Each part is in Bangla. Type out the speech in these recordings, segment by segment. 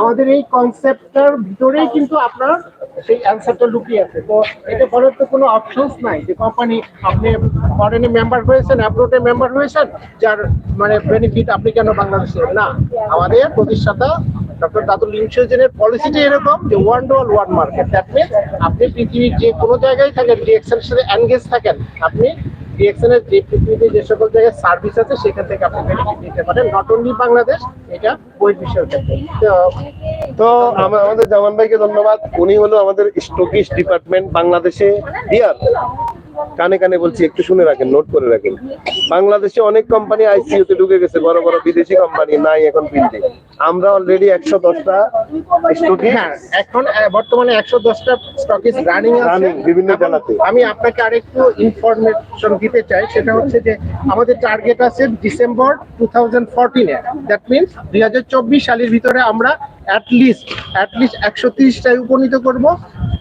আমাদের এই কনসেপ্টটার ভিতরেই কিন্তু আপনার সেই অ্যান্সারটা লুকিয়ে আছে। তো এটা করার তো কোনো অপশনস নাই যে কোম্পানি আপনি ফরেনে মেম্বার হয়েছেন অ্যাব্রোডে মেম্বার হয়েছেন যার মানে বেনিফিট আপনি কেন বাংলাদেশে? না আমাদের প্রতিষ্ঠাতা ডক্টর দাদুল ইনসুজেনের পলিসিটা এরকম যে ওয়ান ডল ওয়ান মার্কেট দ্যাট মিনস আপনি পৃথিবীর যে কোনো জায়গায় থাকেন ডিএক্সের সাথে এনগেজ থাকেন আপনি ডিএক্সএন এর যে পৃথিবীতে যে সকল জায়গায় সার্ভিস আছে সেখান থেকে আপনি বেনিফিট নিতে পারেন। নট অনলি বাংলাদেশ এটা বিষয়ের ক্ষেত্রে। তো তো আমাদের জামান ভাইকে ধন্যবাদ। উনি হলো আমাদের স্টকিস ডিপার্টমেন্ট বাংলাদেশে ডিয়ার কানে কানে বলছি একটু শুনে রাখেন নোট করে রাখেন। বাংলাদেশে অনেক কোম্পানি আইসিইউ তে ঢুকে গেছে বড় বড় বিদেশি কোম্পানি নাই এখন ফিল্ডে আমরা অলরেডি একশো দশটা স্টকিস হ্যাঁ এখন বর্তমানে একশো দশটা স্টকিস রানিং আছে। বিভিন্ন জেলাতে। আমি আপনাকে আরেকটু ইনফরমেশন দিতে চাই, সেটা হচ্ছে যে আমাদের টার্গেট আছে ডিসেম্বর টু থাউজেন্ড ফোরটিনে দ্যাট মিনস দুই হাজার চব্বিশ সালের ভিতরে আমরা অ্যাটলিস্ট অ্যাটলিস্ট একশো তিরিশটায় উপনীত করব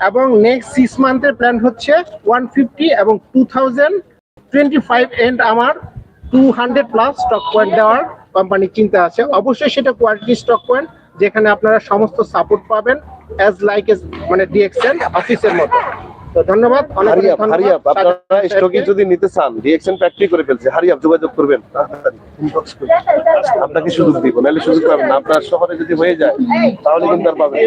এবং নেক্সট সিক্স মান্থের প্ল্যান হচ্ছে ওয়ান ফিফটি এবং two thousand twenty five and আমার two hundred plus stock point দেওয়ার কোম্পানির চিন্তা আছে। অবশ্যই সেটা কোয়ালিটি স্টক পয়েন্ট যেখানে আপনারা সমস্ত সাপোর্ট পাবেন অ্যাজ লাইক এস মানে ডিএক্সএল অফিসের মতো। তো ধন্যবাদ হারিয়াপ হারিয়াপ আপনারা স্টকে যদি নিতে চান ফ্যাক্টরি করে ফেলছে। হারিয়াপ যোগাযোগ করবেন। আপনাকে সুযোগ দিব নাহলে সুযোগ পাবেন না। আপনার শহরে যদি হয়ে যায় তাহলে কিন্তু আর পাবেন